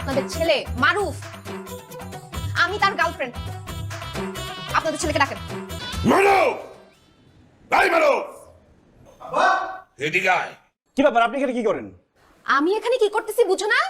আপনাদের ছেলে মারুফ। আমি তার গার্লফ্রেন্ড আপনাদের ছেলেকে ডাকেন। মারুফ! ভাই মারুফ! এদিকে আয়। কি ব্যাপার আপনি এখানে কি করেন? আমি এখানে কি করতেছি বুঝো না?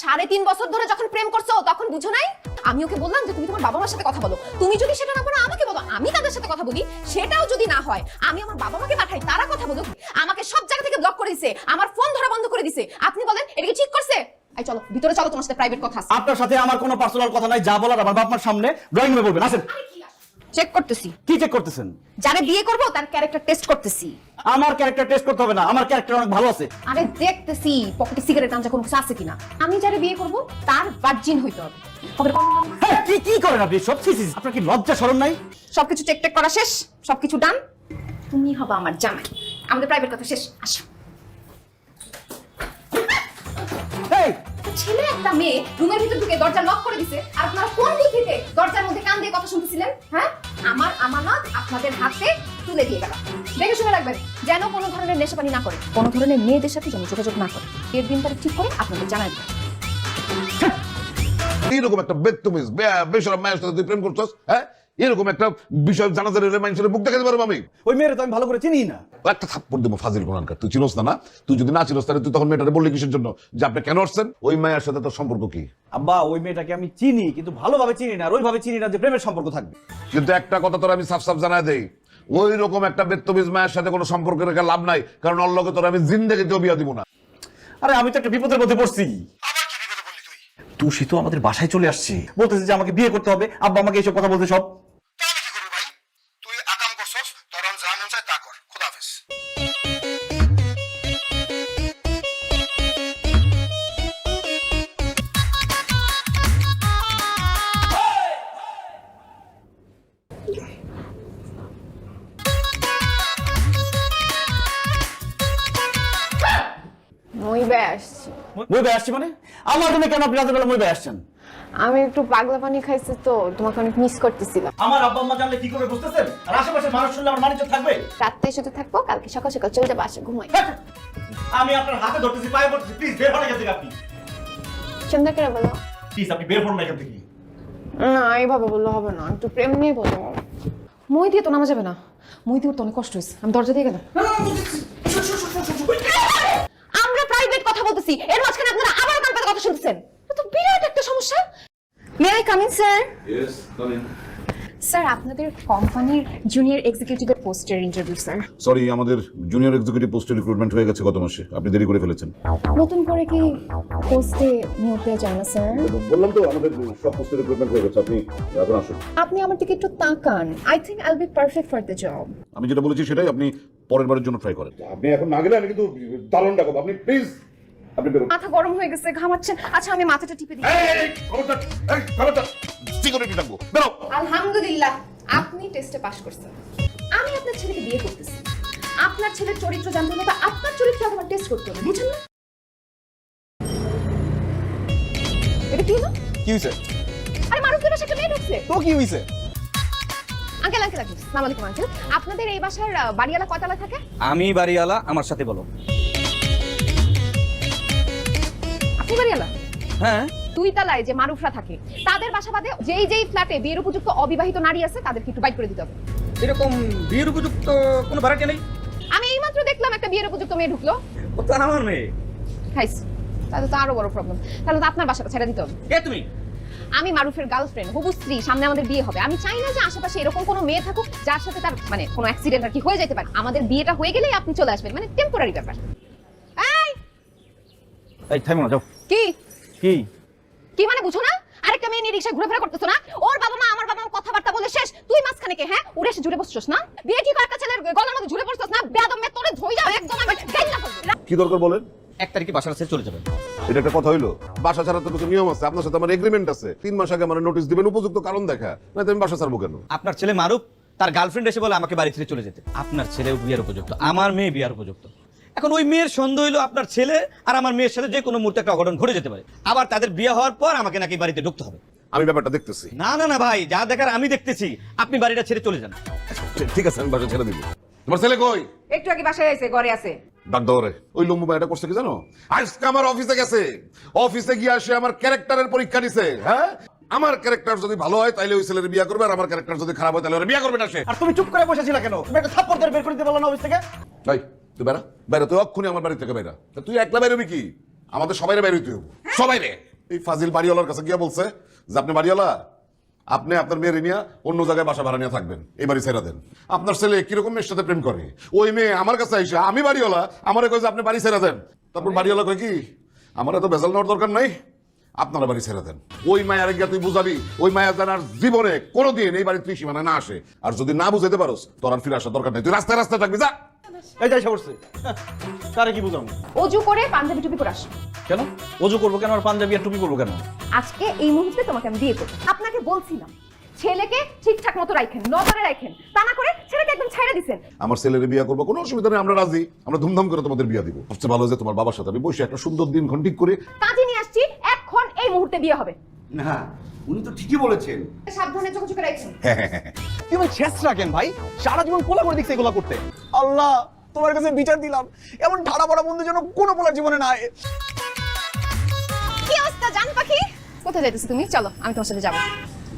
সাড়ে তিন বছর ধরে যখন প্রেম করছ তখন বুঝো নাই? আমি ওকে বললাম যে তুমি তোমার বাবা মার সাথে কথা বলো। তুমি যদি সেটা না পারো আমাকে বলো। আমি তাদের সাথে কথা বলি সেটাও যদি না হয় আমি আমার বাবা মাকে পাঠাই তারা কথা বলুক। আমাকে সব জায়গা থেকে ব্লক করে দিছে আমার ফোন ধরা বন্ধ করে দিছে। আপনি বলেন এটা কি ঠিক করছে? এই চলো ভিতরে চলো তোমার সাথে প্রাইভেট কথা আছে। আপনার সাথে আমার কোনো পার্সোনাল কথা নাই যা বলার আমার বাপ মার সামনে ড্রয়িং রুমে বলবেন। আসেন। চেক করতেছি। কি চেক করতেছেন? যারা বিয়ে করব তার ক্যারেক্টার টেস্ট করতেছি। আমার ক্যারেক্টার টেস্ট করতে হবে না আমার ক্যারেক্টার অনেক ভালো আছে। আরে দেখতেছি পকেটে সিগারেট আনছে কোনো কিছু আছে কিনা। আমি যারা বিয়ে করব তার ভার্জিন হইতে হবে। পকেটে হ্যাঁ কি কি করেন আপনি? সব ছি, ছি, ছি। আপনার কি লজ্জা শরম নাই? সবকিছু চেক টেক করা শেষ সবকিছু ডান তুমি হবে আমার জামাই। আমাদের প্রাইভেট কথা শেষ আসো। এই একটা ছেলে, একটা মেয়ে রুমের ভিতর ঢুকে দরজা লক করে দিছে। আর আপনারা কোন বুদ্ধিতে দরজার মধ্যে কান দিয়ে কথা শুনতেছিলেন? হ্যাঁ? আমার আমানত আপনাদের হাতে তুলে দিয়ে গেলাম দেখে শুনে রাখবেন, যেন কোনো ধরনের নেশা পানি না করে, কোনো ধরনের মেয়েদের সাথে যেন যোগাযোগ না করে। এর দিন তারিখ ঠিক করে আপনাদের জানাই দেবেন। এরকম একটা বেত্তমিজ বেসরম মায়ের সাথে তুই প্রেম করছস হ্যাঁ? এরকম একটা বিষয় জানা যায় মানুষের মুখ দেখাতে পারব আমি। ওই মেয়ের তো আমি ভালো করে চিনি না। একটা থাপ্পড় দেবো ফাজিল কোরআনকার। তুই চিনোস না না? তুই যদি না চিনোস তাহলে তুই তখন মেয়েটারে বললি কিসের জন্য? যে আপনি কেন আসছেন? ওই মায়ের সাথে তোর সম্পর্ক কি? আব্বা ওই মেয়েটাকে আমি চিনি কিন্তু ভালোভাবে চিনি না আর ওইভাবে চিনি না যে প্রেমের সম্পর্ক থাকবে। কিন্তু একটা কথা তোর আমি সাফ সাফ জানাই দেই। ওই রকম একটা বেত্তমিজ মায়ের সাথে কোনো সম্পর্ক রেখে লাভ নাই কারণ ওর লগে তোর আমি জিন্দেগিতেও বিয়া দিব না। আরে আমি তো একটা বিপদের মধ্যে পড়ছি। তুষি তো আমাদের বাসায় চলে আসছে। বলতেছে যে আমাকে বিয়ে করতে হবে। আব্বা আমাকে এইসব কথা বলতে সব। মই ভাই আসছি মানে আমার জন্য কেন আপনি রাতের বেলা মই ভাই আসছেন আমি একটু পাগলা পানি খাইছি তো তোমাকে অনেক মিস করতেছিলাম আমার আব্বা আম্মা জানলে কি করবে বুঝতেছেন আর আশেপাশে মানুষ শুনলে আমার মানিজ্য থাকবে শুধু থাকব কালকে সকাল সকাল চলে যাব আসে ঘুমাই আমি আপনার হাতে ধরতেছি পায়ে পড়তেছি প্লিজ বের হন এখান থেকে আপনি সন্ধ্যা করে বলো প্লিজ আপনি বের হন না এখান থেকে না এইভাবে বললে হবে না একটু প্রেম নিয়ে বলো মই দিয়ে তো নামা যাবে না মই দিয়ে তো অনেক কষ্ট হয়েছে আমি দরজা দিয়ে গেলাম আমরা বলতেছি। এর মাঝখানে আপনারা আবার কান পেতে কথা শুনতেছেন। তো বিরাট একটা সমস্যা। May I come in sir yes come in sir আপনাদের কোম্পানির জুনিয়র এক্সিকিউটিভের পোস্টের ইন্টারভিউ স্যার সরি আমাদের জুনিয়র এক্সিকিউটিভ পোস্টে রিক্রুটমেন্ট হয়ে গেছে গত মাসে। আপনি দেরি করে ফেলেছেন। নতুন করে কি পোস্টে নিয়োগ দেওয়া যায় না স্যার বললাম তো আমাদের সব পোস্টে রিক্রুটমেন্ট হয়ে গেছে। আপনি এখন আসুন। আপনি আমার দিকে একটু তাকান। I think I be perfect for the job আমি যেটা বলেছি সেটাই আপনি পরের বারের জন্য ট্রাই করেন। আপনি এখন না গেলে আমি কিন্তু দারুণ ডাকব। আপনি প্লিজ আপনি বেরোন মাথা গরম হয়ে গেছে ঘামাচ্ছেন। আচ্ছা আমি মাথাটা টিপে দিই। এই, খবরদার, এই, খবরদার। সিকিউরিটি ডাকবো বেরো। আলহামদুলিল্লাহ আপনি টেস্টে পাশ করছেন। আমি আপনার ছেলেকে বিয়ে করতেছি। আপনার ছেলের চরিত্র জানতে হলে বা আপনার চরিত্র আগে টেস্ট করতে হবে বুঝছেন না? এটা কি হলো? কি হইছে? আরে মেয়ে ঢুকছে? তো কি হইছে? আঙ্কেল আঙ্কেল আঙ্কেল সালাম আলাইকুম আঙ্কেল। আপনাদের এই বাসার বাড়িওয়ালা কয়তলা থাকে? আমি বাড়িওয়ালা আমার সাথে বলো। বাড়িওয়ালা হ্যাঁ। দুই তলায় যে মারুফরা থাকে তাদের বাসা বাদে যেই যেই ফ্ল্যাটে বিয়ের উপযুক্ত অবিবাহিত নারী আছে তাদেরকে একটু বাইট করে দিতে হবে। এরকম বিয়ের উপযুক্ত কোনো নেই? আমি এইমাত্র দেখলাম একটা বিয়ের উপযুক্ত মেয়ে ঢুকলো। ও তো আমার মেয়ে। খাইস তাহলে তো আরও বড় প্রবলেম তাহলে তো আপনার বাসাটা ছেড়ে দিতে হবে। কে তুমি? আমি মারুফের গার্লফ্রেন্ড হবু স্ত্রী সামনে আমাদের বিয়ে হবে। আমি চাই না যে আশেপাশে এরকম কোনো মেয়ে থাকুক যার সাথে তার মানে কোনো অ্যাক্সিডেন্ট আর কি হয়ে যেতে পারে। আমাদের বিয়েটা হয়ে গেলেই আপনি চলে আসবেন মানে টেম্পোরারি ব্যাপার। এই থামো না যাও। কি? কি? কি মানে বুঝো না? আরেকটা মেয়ে নিয়ে রিক্সা ঘুরে করতেছো না? ওর বাবা মা আমার বাবা মা কথাবার্তা বলে শেষ। তুই মাঝখানে কে হ্যাঁ? উড়ে এসে জুড়ে বসছস না? বিয়ে ঠিক গলার মধ্যে ঝুলে পড়ছস না? বেয়াদম মে তোরে ধইরা একদম আমি গাইলা করব। কি দরকার বলেন? এক তারিখে বাসার ছেড়ে চলে যাবেন। এটা একটা কথা হইল। বাসা ছাড়া তো কিছু নিয়ম আছে। আপনার সাথে আমার এগ্রিমেন্ট আছে। তিন মাস আগে আমার নোটিশ দিবেন উপযুক্ত কারণ দেখা। না আমি বাসা ছাড়বো কেন? আপনার ছেলে মারুফ তার গার্লফ্রেন্ড এসে বলে আমাকে বাড়ি ছেড়ে চলে যেতে। আপনার ছেলে বিয়ার উপযুক্ত। আমার মেয়ে বিয়ার উপযুক্ত। এখন ওই মেয়ের সন্দেহ হলো আপনার ছেলে আর আমার মেয়ের সাথে যে কোনো মুহূর্তে একটা অঘটন ঘটে যেতে পারে। আবার তাদের বিয়ে হওয়ার পর আমাকে নাকি বাড়িতে ঢুকতে হবে। আমি ব্যাপারটা দেখতেছি। না না না ভাই যা দেখার আমি দেখতেছি। আপনি বাড়িটা ছেড়ে চলে যান। ঠিক আছে আমি বাসা ছেড়ে দিব। তোমার ছেলে কই? একটু আগে বাসায় আছে ঘরে আছে। ডাক দাও রে ওই লম্বু ভাইটা করছে কি জানো? আজকে আমার অফিসে গেছে। অফিসে গিয়ে আসে আমার ক্যারেক্টারের পরীক্ষা নিছে হ্যাঁ? আমার ক্যারেক্টার যদি ভালো হয় তাহলে ওই ছেলের বিয়ে করবে আর আমার ক্যারেক্টার যদি খারাপ হয় তাহলে ওর বিয়ে করবে না সে। আর তুমি চুপ করে বসেছিল কেন? তুমি একটা থাপ্পড় ধরে বের করে দিতে পারল না অফিস থেকে? ভাই তুই বেড়া বেড়া, তুই অক্ষুনি আমার বাড়ি থেকে বেড়া। তা তুই একলা বেরোবি কি? আমাদের সবাই বের হইতে হবে সবাই রে! এই ফাজিল বাড়িওয়ালার কাছে গিয়া বলছে যে, আপনি বাড়িওয়ালা, আপনি আপনার মেয়ের নিয়ে অন্য জায়গায় বাসা ভাড়া নিয়ে থাকবেন। এই বাড়ি ছেড়ে দেন। আপনার ছেলে কীরকম মেয়ের সাথে প্রেম করে? ওই মেয়ে আমার কাছে আইসা, আমি বাড়িওয়ালা, আমার যে, আপনি বাড়ি ছেড়ে দেন। তারপর বাড়িওয়ালা কয় কি, আমার এত বেজাল নেওয়ার দরকার নাই, আপনারা বাড়ি ছেড়ে দেন। ওই মায়ের গিয়া তুই বুঝাবি, ওই মায়ের যেন আর জীবনে কোনোদিন এই বাড়ি তুই সীমানা না আসে। আর যদি না বুঝাইতে পারোস, তোর আর ফিরে আসার দরকার নেই। তুই রাস্তায় রাস্তায় থাকবি, যা! এই যাই তারে কি বুঝলাম অজু করে পাঞ্জাবি টুপি আসো। কেন? অজু করব কেন আর পাঞ্জাবি আর টুপি করব কেন? আজকে এই মুহূর্তে তোমাকে আমি বিয়ে করব। আপনাকে বলছিলাম ছেলেকে ঠিকঠাক মতো রাখেন নজরে রাখেন তা না করে ছেলেকে একদম ছেড়ে দিছেন। আমার ছেলের বিয়ে করব কোনো অসুবিধা নেই আমরা রাজি। আমরা ধুমধাম করে তোমাদের বিয়ে দিব। সবচেয়ে ভালো যে তোমার বাবার সাথে আমি বসে একটা সুন্দর দিন ঠিক করে কাজে নিয়ে আসছি এখন এই মুহূর্তে বিয়ে হবে। না উনি তো ঠিকই বলেছেন। সাবধানে চোখে চোখে রাখছেন তুই আমার শেষ রাখেন ভাই? সারা জীবন কোলা করে দেখছে এগুলা করতে। আল্লাহ তোমার কাছে বিচার দিলাম। এমন ঠাড়া পড়া বন্ধু যেন কোনো পোলার জীবনে নাই কি অবস্থা জান পাখি? কোথায় যাইতেছো তুমি? চলো আমি তোমার সাথে যাব।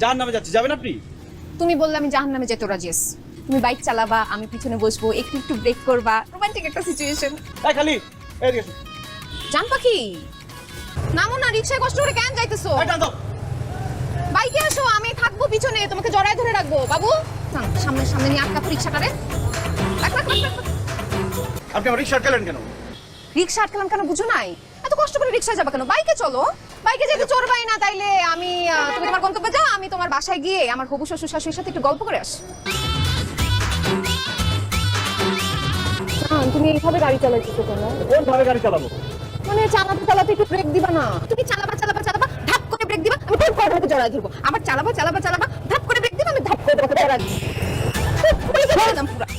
যার নামে যাচ্ছি যাবেন আপনি? তুমি বললে আমি জাহান নামে যেতে রাজি। তুমি বাইক চালাবা আমি পিছনে বসবো একটু একটু ব্রেক করবা। রোমান্টিক একটা সিচুয়েশন এই খালি এদিকে এসো। জান পাখি নামো না রিক্সায় কষ্ট করে কেন যাইতেছো? এই টান দাও। বাইকে আসো আমি থাকব পিছনে তোমাকে জড়ায় ধরে রাখব। বাবু না, সামনে সামনে নিয়ে আটকাবো রিক্সাটারে। আপনি আমার রিক্সা আটকালেন কেন? রিক্সা আটকালাম কেন বুঝো নাই? এত কষ্ট করে রিক্সায় যাবা কেন? বাইকে চলো। বাইকে যেতে চড়বাই না তাইলে আমি আহ, তুমি তোমার গন্তব্যে যাও আমি তোমার বাসায় গিয়ে আমার হবু শ্বশুর শাশুড়ির সাথে একটু গল্প করে আসি। তুমি এইভাবে গাড়ি চালাইতেছো কেন? কোন ভাবে গাড়ি চালাবো। মানে চালাতে চালাতে একটু ব্রেক দিবা না? তুমি চালাবা চালাবা চালাবা ধাপ করে ব্রেক দিবা আমি ধাপ করে তোমাকে জড়ায় ধরবো। আবার চালাবা চালাবা চালাবা ধাপ করে ব্রেক দিবা আমি ধাপ করে তোমাকে জড়ায় ধরবো। পুরো।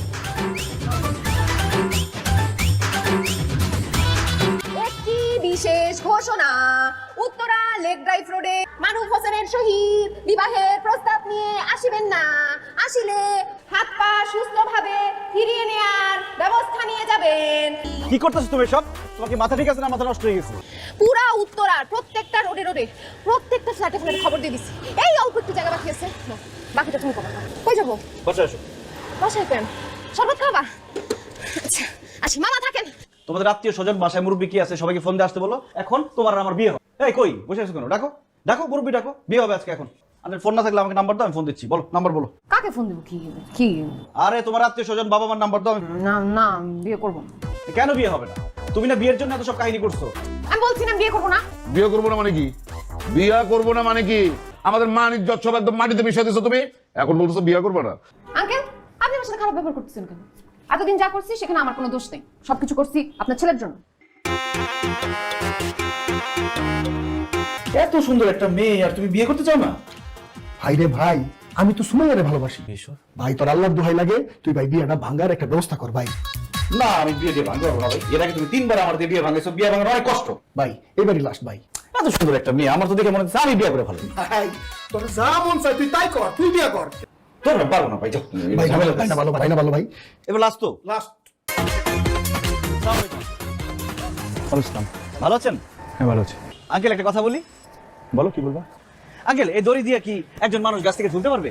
বিশেষ ঘোষণা। উত্তরা লেক ড্রাইভ রোডে মারুফ হোসেনের সহিত বিবাহের প্রস্তাব নিয়ে আসিবেন না। আসিলে হাত পা সুস্থভাবে ফিরিয়ে নেয়ার ব্যবস্থা নিয়ে যাবেন। কি করতেছো তুমি সব তোমার কি মাথা ঠিক আছে না মাথা নষ্ট হয়ে গেছে? পুরা উত্তরার প্রত্যেকটা রোডে রোডে প্রত্যেকটা ফ্ল্যাটে ফ্ল্যাটে খবর দিয়ে দিছি। এই অল্প একটু জায়গা বাকি আছে। বাকিটা তুমি করো। কই যাব? বসে আসো বাসায় কেন? শরবত খাবা? আচ্ছা আসি। মামা তোমাদের আত্মীয় স্বজন বাসায় মুরব্বী কি আছে? সবাইকে ফোন দিয়ে আসতে বলো। এখন তোমার আমার বিয়ে হবে। এই কই? বসে আছো কেন? ডাকো। ডাকো মুরব্বী ডাকো। বিয়ে হবে আজকে এখন। ফোন না থাকলে আমাকে নাম্বার দাও আমি ফোন দিচ্ছি। বলো নাম্বার বলো। কাকে ফোন দেবো? কি কি? আরে তোমার আত্মীয় স্বজন বাবা মার নাম্বার দাও। না না বিয়ে করব। কেন বিয়ে হবে না? তুমি না বিয়ের জন্য এত সব কাহিনী করছ? আমি বলছি না বিয়ে করব না। বিয়ে করব না মানে কি? বিয়ে করব না মানে কি? আমাদের মান ইজ্জত সব একদম মাটিতে মিশিয়ে দিছো তুমি? এখন বলতেছো বিয়ে করব না। আঙ্কেল আপনি আমার সাথে খারাপ ব্যবহার করতেছেন কেন? এতদিন যা করছি সেখানে আমার কোনো দোষ নেই। সবকিছু করছি আপনার ছেলের জন্য। এত সুন্দর একটা মেয়ে আর তুমি বিয়ে করতে চাও না? ভাই রে ভাই আমি তো সুমাইয়ারে ভালোবাসি। ভাই তোর আল্লাহর দোহাই লাগে তুই ভাই বিয়েটা ভাঙ্গার একটা ব্যবস্থা কর ভাই। না আমি বিয়ে দিয়ে ভাঙতে পারব না ভাই। এর আগে তুমি তিনবার আমার দিয়ে বিয়ে ভাঙেছো বিয়ে ভাঙার অনেক কষ্ট। ভাই এবারই লাস্ট ভাই। এত সুন্দর একটা মেয়ে আমার তো দেখে মনে হচ্ছে আমি বিয়ে করে ভালো ভাই তোর যা মন চাই তুই তাই কর তুই বিয়ে কর। তোমরা পারব না ভাই যাও। ভাই ভাই না ভালো ভাই না ভালো ভাই। এবার লাস্ট তো। লাস্ট ভালো আছেন? হ্যাঁ ভালো আছে। আঙ্কেল একটা কথা বলি? বলো কি বলবা? আঙ্কেল এই দড়ি দিয়ে কি একজন মানুষ গাছ থেকে ঝুলতে পারবে?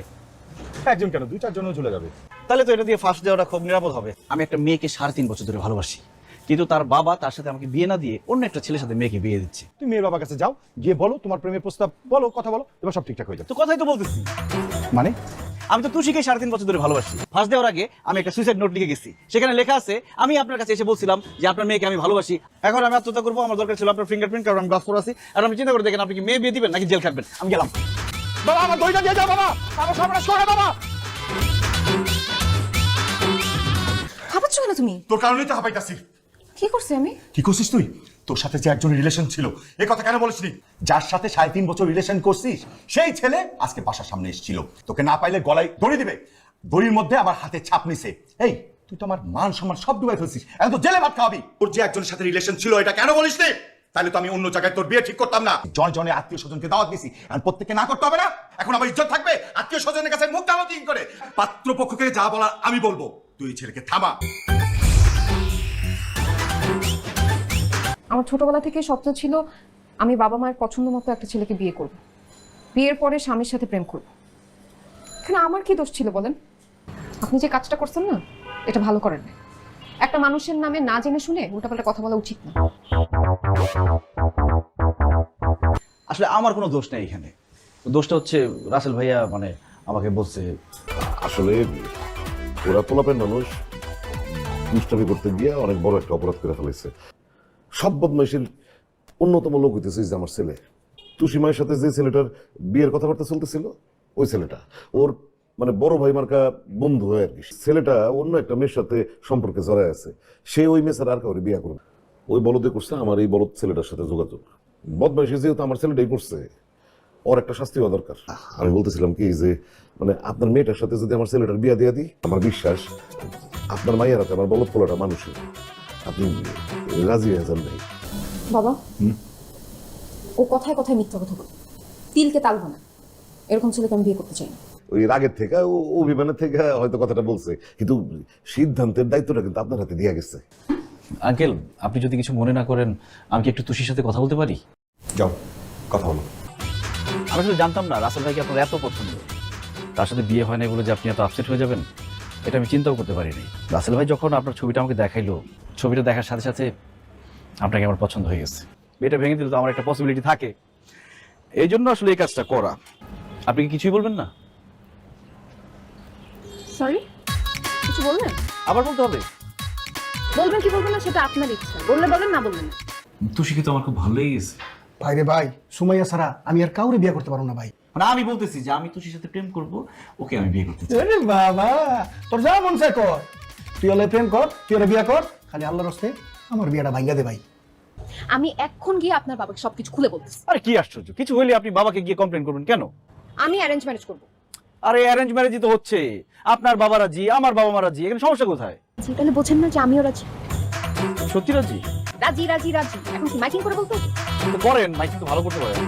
একজন কেন? দুই চারজনও চলে যাবে। তাহলে তো এটা দিয়ে ফার্স্ট দেওয়াটা খুব নিরাপদ হবে। আমি একটা মেয়েকে সাড়ে তিন বছর ধরে ভালোবাসি। কিন্তু তার বাবা তার সাথে আমাকে বিয়ে না দিয়ে অন্য একটা ছেলের সাথে মেয়েকে বিয়ে দিচ্ছে। তুমি মেয়ের বাবার কাছে যাও গিয়ে বলো তোমার প্রেমের প্রস্তাব বলো কথা বলো এবার সব ঠিকঠাক হয়ে যাবে। তো কথাই তো বলতেছি। মানে? আমি তো তুষিকে সাড়ে তিন বছর ধরে ভালোবাসি। ফার্স্ট দেওয়ার আগে আমি একটা সুইসাইড নোট লিখে গেছি। সেখানে লেখা আছে আমি আপনার কাছে এসে বলছিলাম যে আপনার মেয়েকে আমি ভালোবাসি। এখন আমি আত্মহত্যা করব আমার দরকার ছিল আপনার ফিঙ্গারপ্রিন্ট কারণ আমি গ্লাস পরে আছি। আর আমি চিন্তা করে দেখেন আপনি কি মেয়ে বিয়ে দিবেন নাকি জেল খাটবেন? আমি গেলাম। বাবা আমার দইটা দিয়ে যাও বাবা। আমার সর্বনাশ করে বাবা। ভাবাচ্ছ কেন তুমি? তোর কারণেই তো হাঁপাইতাছি। কি করছি আমি? কি করছিস তুই? তোর সাথে যে একজন রিলেশন ছিল, এ কথা কেন বলিসনি? যার সাথে সাড়ে তিন বছর রিলেশন করছিস, সেই ছেলে আজকে বাসার সামনে এসেছিল। তোকে না পাইলে গলায় দড়ি দিবে। দড়ির মধ্যে আবার হাতে ছাপ নিছে। এই, তুই তো আমার মান সম্মান সব ডুবাই ফেলছিস। এখন তো জেলে ভাত খাওয়াবি। তোর যে একজনের সাথে রিলেশন ছিল, এটা কেন বলিসনি? তাহলে তো আমি অন্য জায়গায় তোর বিয়ে ঠিক করতাম না। জন জনে আত্মীয় স্বজনকে দাওয়াত দিছি। এখন প্রত্যেককে না করতে হবে না। এখন আমার ইজ্জত থাকবে। আত্মীয় স্বজনের কাছে মুখ তিন করে? পাত্রপক্ষকে যা বলার আমি বলব। তুই ছেলেকে থামা। আমার ছোটবেলা থেকে স্বপ্ন ছিল আমি বাবা মায়ের পছন্দ মতো একটা ছেলেকে বিয়ে করব। বিয়ের পরে স্বামীর সাথে প্রেম করব। এখানে আমার কি দোষ ছিল বলেন? আপনি যে কাজটা করছেন না এটা ভালো করেন না একটা মানুষের নামে না জেনে শুনে উল্টাপাল্টা কথা বলা উচিত না। আসলে আমার কোনো দোষ নেই এখানে। দোষটা হচ্ছে রাসেল ভাইয়া মানে আমাকে বলছে। আসলে ওরা পোলাপের মানুষ। দুষ্টামি করতে গিয়ে অনেক বড় একটা অপরাধ করে ফেলেছে। সব বদমাইশের অন্যতম লোক হইতেছে যে আমার ছেলে। তুষিমায়ের সাথে যে ছেলেটার বিয়ের কথাবার্তা চলতেছিল, ওই ছেলেটা। ওর মানে বড় ভাই মার্কা বন্ধু হয় আর কি। ছেলেটা অন্য একটা মেয়ের সাথে সম্পর্কে জড়ায় আছে। সে ওই মেয়ে আর কাউরে বিয়ে করবে ওই বলদে করছে, আমার এই বলদ ছেলেটার সাথে যোগাযোগ। বদমাইশি যেহেতু আমার ছেলেটাই করছে, ওর একটা শাস্তি হওয়া দরকার। আমি বলতেছিলাম কি যে মানে আপনার মেয়েটার সাথে যদি আমার ছেলেটার বিয়া দিয়ে দিই, আমার বিশ্বাস, আপনার মাইয়ার হাতে আমার বলদ পোলাটা মানুষের। আপনি রাজি হয়ে যান ভাই? বাবা? ও কথায় কথায় মিথ্যা কথা বলে। তিলকে তাল না এরকম ছেলেকে আমি বিয়ে করতে চাই না। ওই রাগের থেকে ও অভিমানের থেকে হয়তো কথাটা বলছে। কিন্তু সিদ্ধান্তের দায়িত্বটা কিন্তু আপনার হাতে দিয়ে গেছে। আঙ্কেল আপনি যদি কিছু মনে না করেন আমি কি একটু তুষির সাথে কথা বলতে পারি? যাও কথা বলো। আমি আসলে জানতাম না রাসেল ভাইকে আপনার এত পছন্দ। তার সাথে বিয়ে হয় না বলে যে আপনি এত আপসেট হয়ে যাবেন এটা আমি চিন্তাও করতে পারিনি। রাসেল ভাই যখন আপনার ছবিটা আমাকে দেখাইলো ছবিটা দেখার সাথে সাথে আপনাকে আমার পছন্দ হয়ে গেছে। এটা ভেঙে দিলে তো আমার একটা পসিবিলিটি থাকে। এই জন্য আসলে এই কাজটা করা। আপনি কি কিছুই বলবেন না? সরি কিছু বলবেন? আবার বলতে হবে। বলবেন কি বলবেন না সেটা আপনার ইচ্ছা। বললে বলেন না বললেন না। তুষিকে তো আমার খুব ভালো লেগে গেছে। ভাই রে ভাই সুমাইয়া ছাড়া আমি আর কাউরে বিয়ে করতে পারব না ভাই। মানে আমি বলতেছি যে আমি তুষির সাথে প্রেম করব ওকে আমি বিয়ে করতে চাই। আরে বাবা তোর যা মন চায় কর। তুই হলে প্রেম কর তুই হলে বিয়ে কর খালি আল্লাহর হস্তে আমার বিয়েটা ভাঙ্গা দে ভাই। আমি এখন গিয়ে আপনার বাবাকে সবকিছু খুলে বলতেছি। আরে কি আশ্চর্য? কিছু হইলে আপনি বাবাকে গিয়ে কমপ্লেন করবেন কেন? আমি অ্যারেঞ্জ ম্যারেজ করব। আরে অ্যারেঞ্জ ম্যারেজই তো হচ্ছে। আপনার বাবা রাজি আমার বাবা মা রাজি এখানে সমস্যা কোথায়? তাহলে বোঝেন না যে আমিও রাজি। সত্যি রাজি? রাজি রাজি রাজি। এখন কি মাইকিং করে বলতো? করেন মাইকিং তো ভালো করতে পারেন।